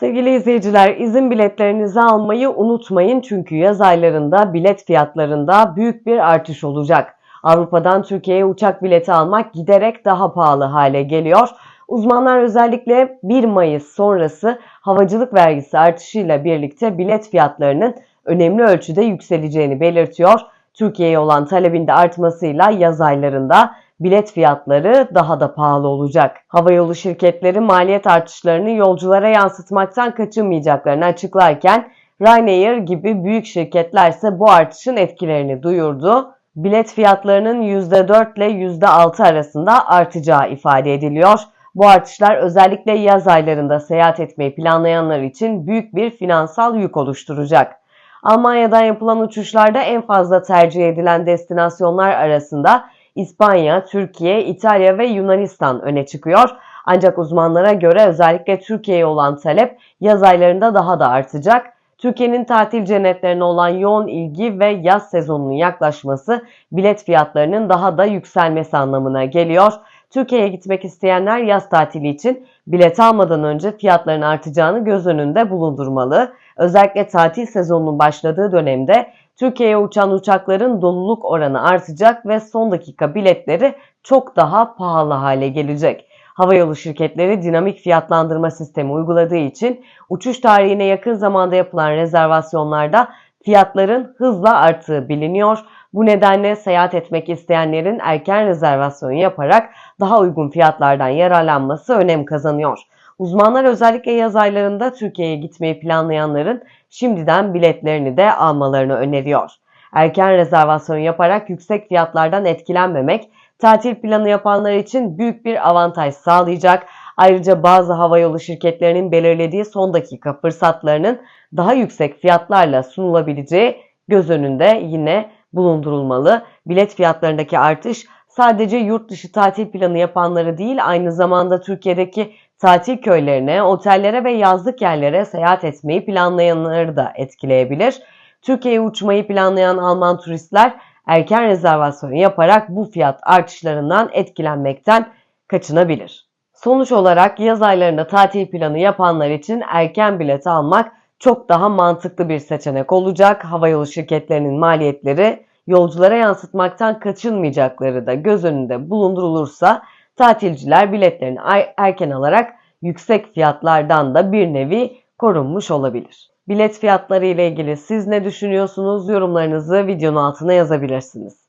Sevgili izleyiciler, izin biletlerinizi almayı unutmayın çünkü yaz aylarında bilet fiyatlarında büyük bir artış olacak. Avrupa'dan Türkiye'ye uçak bileti almak giderek daha pahalı hale geliyor. Uzmanlar özellikle 1 Mayıs sonrası havacılık vergisi artışıyla birlikte bilet fiyatlarının önemli ölçüde yükseleceğini belirtiyor. Türkiye'ye olan talebin de artmasıyla yaz aylarında bilet fiyatları daha da pahalı olacak. Havayolu şirketleri maliyet artışlarını yolculara yansıtmaktan kaçınmayacaklarını açıklarken Ryanair gibi büyük şirketler ise bu artışın etkilerini duyurdu. Bilet fiyatlarının %4 ile %6 arasında artacağı ifade ediliyor. Bu artışlar özellikle yaz aylarında seyahat etmeyi planlayanlar için büyük bir finansal yük oluşturacak. Almanya'dan yapılan uçuşlarda en fazla tercih edilen destinasyonlar arasında İspanya, Türkiye, İtalya ve Yunanistan öne çıkıyor. Ancak uzmanlara göre özellikle Türkiye'ye olan talep yaz aylarında daha da artacak. Türkiye'nin tatil cennetlerine olan yoğun ilgi ve yaz sezonunun yaklaşması bilet fiyatlarının daha da yükselmesi anlamına geliyor. Türkiye'ye gitmek isteyenler yaz tatili için bilet almadan önce fiyatların artacağını göz önünde bulundurmalı. Özellikle tatil sezonunun başladığı dönemde Türkiye'ye uçan uçakların doluluk oranı artacak ve son dakika biletleri çok daha pahalı hale gelecek. Havayolu şirketleri dinamik fiyatlandırma sistemi uyguladığı için uçuş tarihine yakın zamanda yapılan rezervasyonlarda fiyatların hızla arttığı biliniyor. Bu nedenle seyahat etmek isteyenlerin erken rezervasyon yaparak daha uygun fiyatlardan yararlanması önem kazanıyor. Uzmanlar özellikle yaz aylarında Türkiye'ye gitmeyi planlayanların şimdiden biletlerini de almalarını öneriyor. Erken rezervasyon yaparak yüksek fiyatlardan etkilenmemek, tatil planı yapanlar için büyük bir avantaj sağlayacak. Ayrıca bazı havayolu şirketlerinin belirlediği son dakika fırsatlarının daha yüksek fiyatlarla sunulabileceği göz önünde yine bulundurulmalı. Bilet fiyatlarındaki artış sadece yurt dışı tatil planı yapanları değil aynı zamanda Türkiye'deki tatil köylerine, otellere ve yazlık yerlere seyahat etmeyi planlayanları da etkileyebilir. Türkiye'ye uçmayı planlayan Alman turistler erken rezervasyon yaparak bu fiyat artışlarından etkilenmekten kaçınabilir. Sonuç olarak yaz aylarında tatil planı yapanlar için erken bilet almak çok daha mantıklı bir seçenek olacak. Havayolu şirketlerinin maliyetleri yolculara yansıtmaktan kaçınmayacakları da göz önünde bulundurulursa tatilciler biletlerini erken alarak yüksek fiyatlardan da bir nevi korunmuş olabilir. Bilet fiyatları ile ilgili siz ne düşünüyorsunuz? Yorumlarınızı videonun altına yazabilirsiniz.